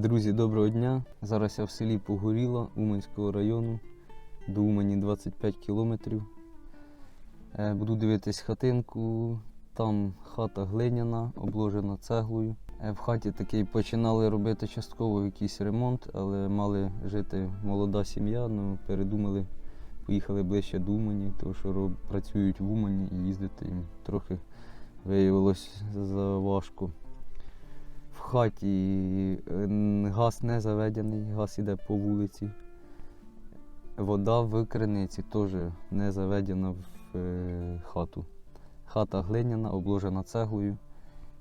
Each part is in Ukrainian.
Друзі, доброго дня. Зараз я в селі Погоріла Уманського району. До Умані 25 кілометрів. Е, Буду дивитись хатинку. Там хата глиняна, обложена цеглою. Е, В хаті такий починали робити частково якийсь ремонт, але мали жити молода сім'я. Ну, передумали, поїхали ближче до Умані, тому що роб- працюють в Умані і їздити їм трохи виявилось заважко. В хаті газ не заведений, газ іде по вулиці. Вода в криниці теж не заведена в е, хату. Хата глиняна, обложена цеглою.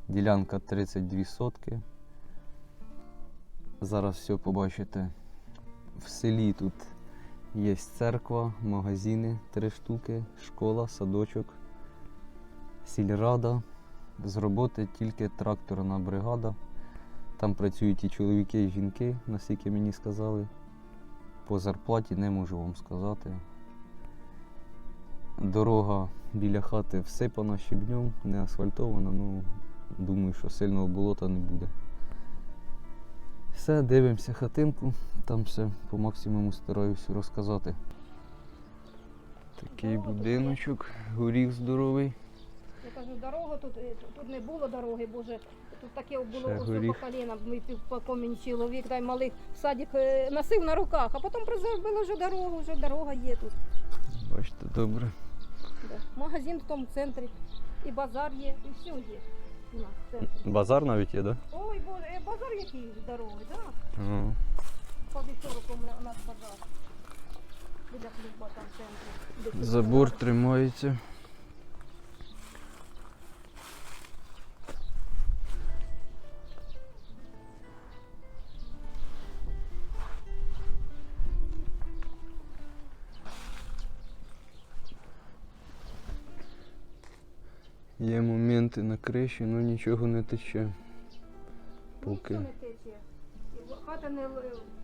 Ділянка 32 сотки. Зараз все побачите. В селі тут є церква, магазини три штуки, школа, садочок, сільрада. З роботи тільки тракторна бригада. Там працюють і чоловіки, і жінки, наскільки мені сказали. По зарплаті не можу вам сказати. Дорога біля хати всипана щебнем, не асфальтована, ну думаю, що сильного болота не буде. Все, дивимося хатинку, там все по максимуму стараюся розказати. Такий будиночок, горіх здоровий. Я кажу, дорога тут, тут не було дороги, боже. Тут таке було Ще горіх. по коліна, ми чоловік, дай малих в садик е, носив на руках, а потім зробили вже дорогу, вже дорога є тут. Бачите, добре. Да. Магазин в тому центрі, і базар є, і все є. У нас в центрі. Базар навіть є, так? Ой, боже, е, базар який з дороги, так? Да? По вівторком у нас базар. Біля клуба там в центрі. Де Забор тримається. Моменти на криші, але нічого не тече. Поки. Ніхто не тече. Хата не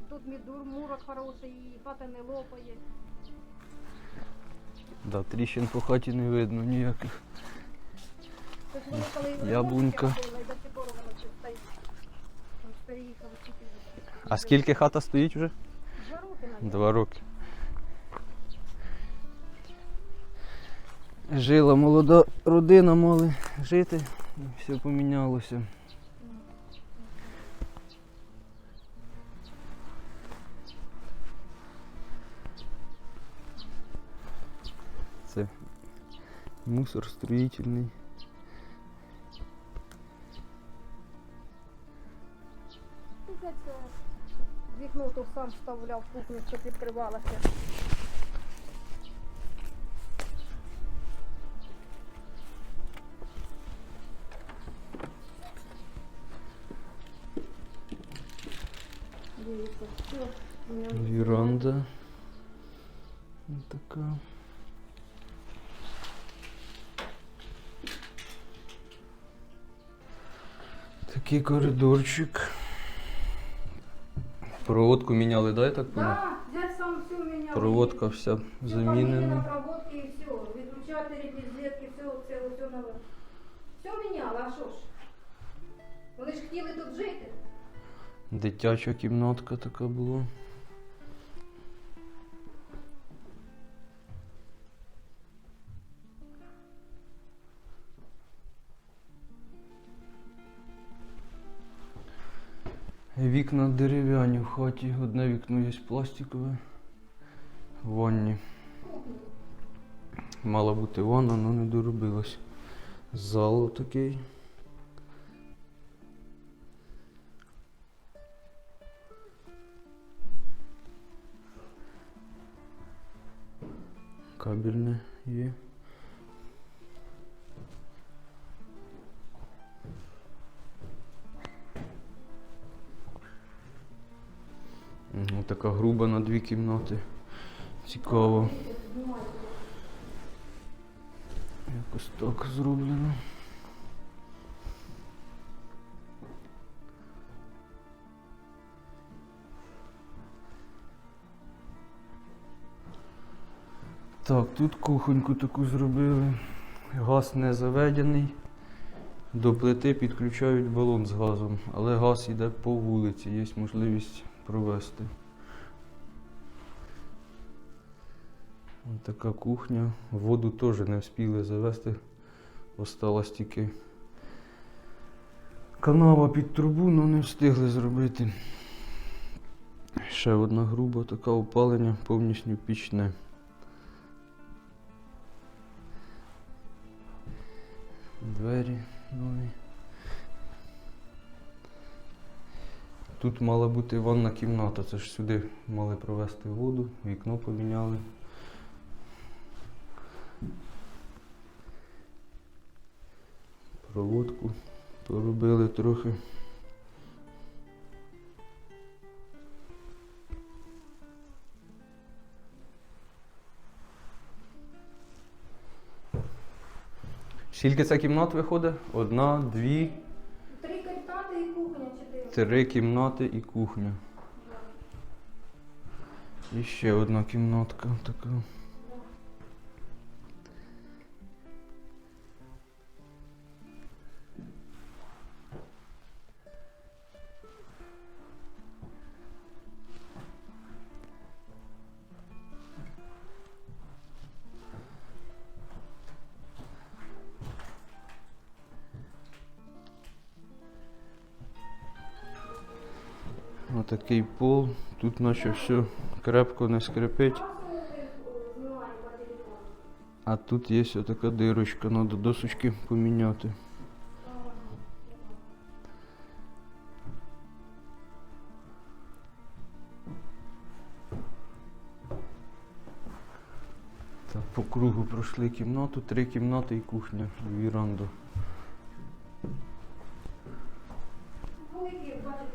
тут мідур, мурок хороший, і хата не лопає. Да, тріщин по хаті не видно ніяких. Яблунька. А скільки хата стоїть вже? Два роки. Два роки. Жила молода родина, мали жити, все помінялося. Це мусор строїтельний. Вікно то сам вставляв, кухню, щоб відкривалося. Віранда. Ось така. Такий коридорчик. Проводку міняли, да, я так понял? Да, дядь сам все міняв. Проводка вся Все замінена. проводки і все. Відключателі, розетки, все, все, все нове. Все міняло, а що ж? Вони ж хотіли тут жити. Дитяча кімнатка така була. Вікна дерев'яні в хаті. Одне вікно є пластикове. В ванні. Мала бути ванна, але не доробилась. Зал такий. Кабельне є. Така груба на дві кімнати. Цікаво. Якось так зроблено. Так, тут кухоньку таку зробили. Газ не заведений. До плити підключають балон з газом, але газ йде по вулиці, є можливість провести. Ось така кухня. Воду теж не встигли завести. Осталась тільки канава під трубу, але не встигли зробити. Ще одна груба така опалення, повністю пічне. Двері нові. Тут мала бути ванна кімната, це ж сюди мали провести воду, вікно поміняли. Проводку поробили трохи. Скільки ця кімнат виходить? Одна, дві, Три кімнати і кухня чотири. три кімнати і кухня. І ще одна кімнатка така. Отакий пол. Тут наче все крепко не скрипить. А тут є така дирочка, треба досочки поміняти. По кругу пройшли кімнату, три кімнати і кухня, віранду.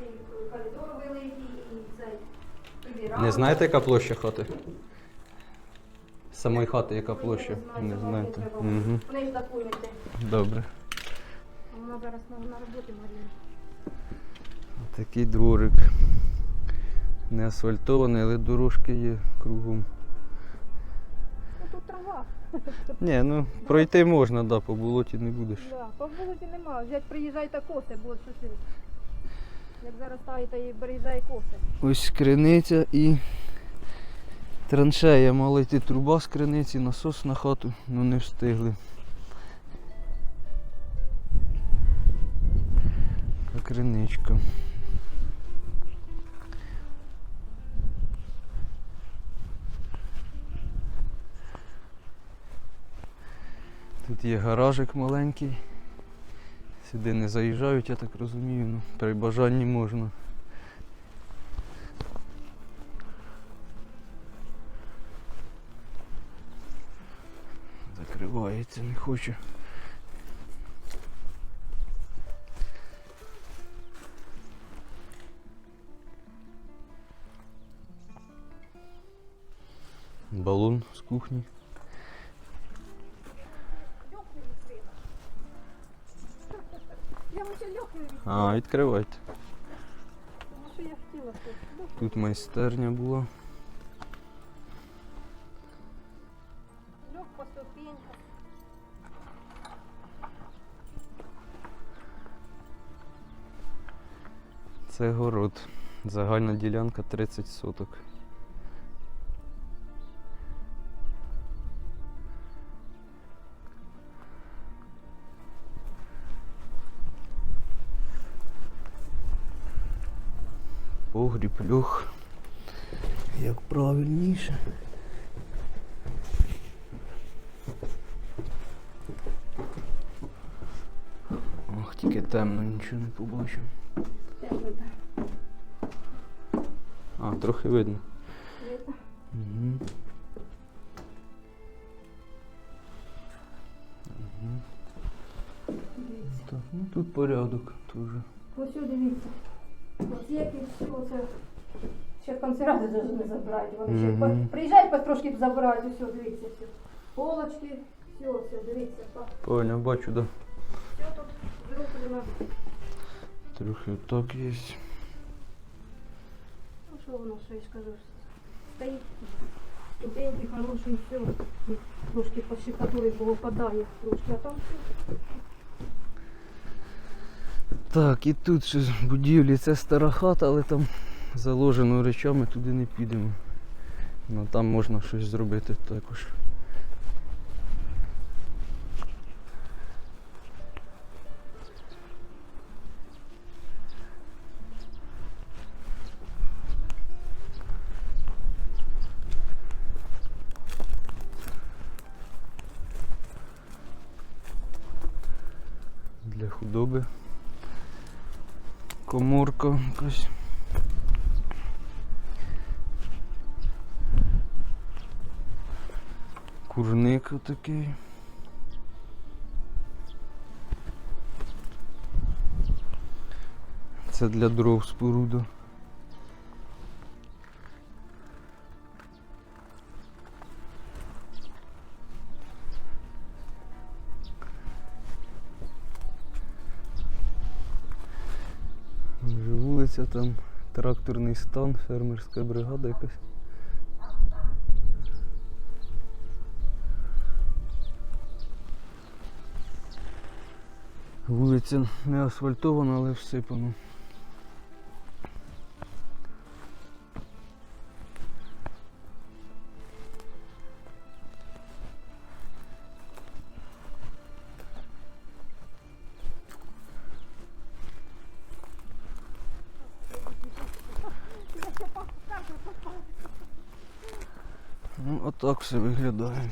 І коридор великий, і цей. віранда. Не знаєте, яка площа хати? Самої хати, яка площа? Не знаєте. Угу. Вони ж документи. Добре. Вона зараз на, на роботі Марія. Такий дворик. Не асфальтований, але дорожки є кругом. Ну тут трава. Ні, ну пройти можна, да, по болоті не будеш. Да, по вулиці нема. Взять приїжджай та коси, бо що ти. Як зараз ставите і приїжджай коси. Ось криниця і траншея. Мала йти труба з криниці, насос на хату, ну не встигли. Така криничка. Тут є гаражик маленький. Сюди не заїжджають, я так розумію, ну, при бажанні можна. Закривається, не хочу. Балон з кухні. А, відкривайте. Тут майстерня була. Льох по ступеньках. Це город. Загальна ділянка 30 соток. Погріб, льох. Як правильніше. Ох, тільки темно, нічого не побачив. А, трохи видно. Видно? Угу. Угу. Так, ну тут порядок теж. Ось дивіться. Ось як і все це. Ще консервати навіть не забирають. Вони ще Мгм. по- приїжджають, по трошки забирають. Ось, дивіться, все. Полочки, все, все, дивіться. па. Поняв, бачу, да. Все тут зроблено. Трохи так є. Ну що воно, що я скажу, стоїть. Ступеньки хороші, все. Трошки по щекотурі повипадає трошки, а там все. Так, і тут в будівлі це стара хата, але там заложено речами, туди не підемо. Ну там можна щось зробити також. Для худоби. Коморка якась. Курник отакий. Це для дров споруда. Там, тракторний стан, фермерська бригада якась. Вулиця не асфальтована, але всипана. Отак все виглядає.